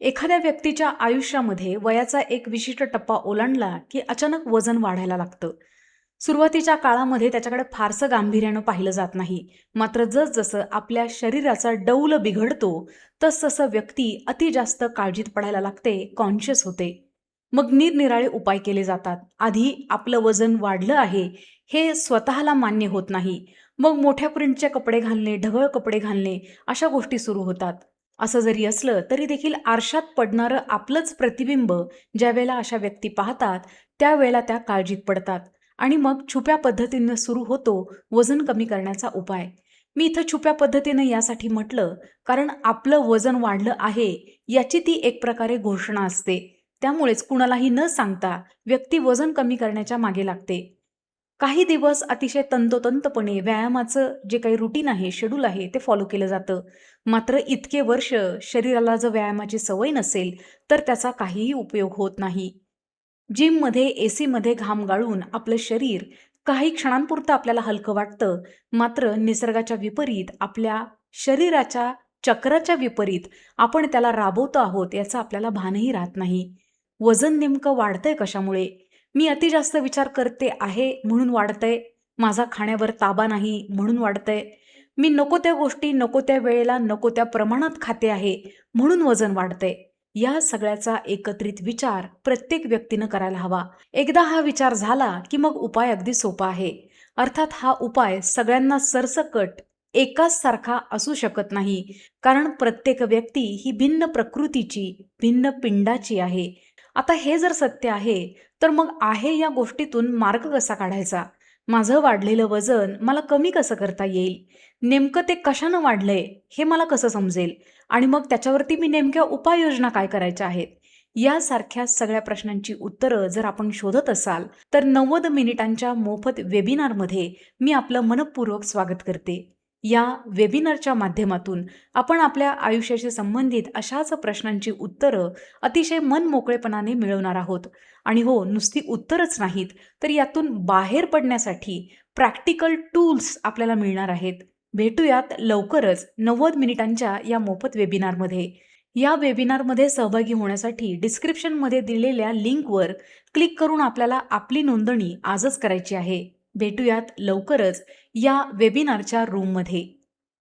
एखाद्या व्यक्तीच्या आयुष्यामध्ये वयाचा एक विशिष्ट टप्पा ओलांडला की अचानक वजन वाढायला लागतं. सुरुवातीच्या काळामध्ये त्याच्याकडे फारसं गांभीर्यानं पाहिलं जात नाही. मात्र जसजसं आपल्या शरीराचा डौल बिघडतो तसतसं व्यक्ती अति जास्त काळजीत पडायला लागते कॉन्शियस होते. मग निरनिराळे उपाय केले जातात. आधी आपलं वजन वाढलं आहे हे स्वतःला मान्य होत नाही. मग मोठ्या प्रिंटचे कपडे घालणे ढगळ कपडे घालणे अशा गोष्टी सुरू होतात. असं जरी असलं तरी देखील आरशात पडणारं आपलंच प्रतिबिंब ज्यावेळेला अशा व्यक्ती पाहतात त्यावेळेला त्या काळजीत पडतात. आणि मग छुप्या पद्धतीनं सुरू होतो वजन कमी करण्याचा उपाय. मी इथं छुप्या पद्धतीनं यासाठी म्हटलं कारण आपलं वजन वाढलं आहे याची ती एक प्रकारे घोषणा असते. त्यामुळेच कुणालाही न सांगता व्यक्ती वजन कमी करण्याच्या मागे लागते. काही दिवस अतिशय तंतोतंतपणे व्यायामाचं जे काही रुटीन आहे शेड्यूल आहे ते फॉलो केलं जातं. मात्र इतके वर्ष शरीराला जर व्यायामाची सवय नसेल तर त्याचा काहीही उपयोग होत नाही. जिममध्ये ए सीमध्ये घाम गाळून आपलं शरीर काही क्षणांपुरतं आपल्याला हलकं वाटतं. मात्र निसर्गाच्या विपरीत आपल्या शरीराच्या चक्राच्या विपरीत आपण त्याला राबवतो आहोत याचं आपल्याला भानही राहत नाही. वजन नेमकं वाढतंय कशामुळे? मी अति जास्त विचार करते आहे म्हणून वाढतंय. माझा खाण्यावर ताबा नाही म्हणून वाढतंय. मी नको त्या गोष्टी नको त्या वेळेला नको त्या प्रमाणात खाते आहे म्हणून वजन वाढतंय. या सगळ्याचा एकत्रित विचार प्रत्येक व्यक्तीनं करायला हवा. एकदा हा विचार झाला की मग उपाय अगदी सोपा आहे. अर्थात हा उपाय सगळ्यांना सरसकट एकाच सारखा असू शकत नाही. कारण प्रत्येक व्यक्ती ही भिन्न प्रकृतीची भिन्न पिंडाची आहे. आता हे जर सत्य आहे तर मग आहे या गोष्टीतून मार्ग कसा काढायचा? माझं वाढलेलं वजन मला कमी कसं करता येईल? नेमकं ते कशानं वाढलंय हे मला कसं समजेल? आणि मग त्याच्यावरती मी नेमक्या उपाययोजना काय करायच्या आहेत? यासारख्या सगळ्या प्रश्नांची उत्तरं जर आपण शोधत असाल तर नव्वद मिनिटांच्या मोफत वेबिनारमध्ये मी आपलं मनपूर्वक स्वागत करते. या वेबिनारच्या माध्यमातून आपण आपल्या आयुष्याशी संबंधित अशाच प्रश्नांची उत्तरं अतिशय मनमोकळेपणाने मिळवणार आहोत. आणि हो नुसती उत्तरच नाहीत तर यातून बाहेर पडण्यासाठी प्रॅक्टिकल टूल्स आपल्याला मिळणार आहेत. भेटूयात लवकरच नव्वद मिनिटांच्या या मोफत वेबिनारमध्ये. या वेबिनारमध्ये सहभागी होण्यासाठी डिस्क्रिप्शनमध्ये दिलेल्या लिंकवर क्लिक करून आपल्याला आपली नोंदणी आजच करायची आहे. भेटूयात लवकरच या वेबिनारच्या रूममध्ये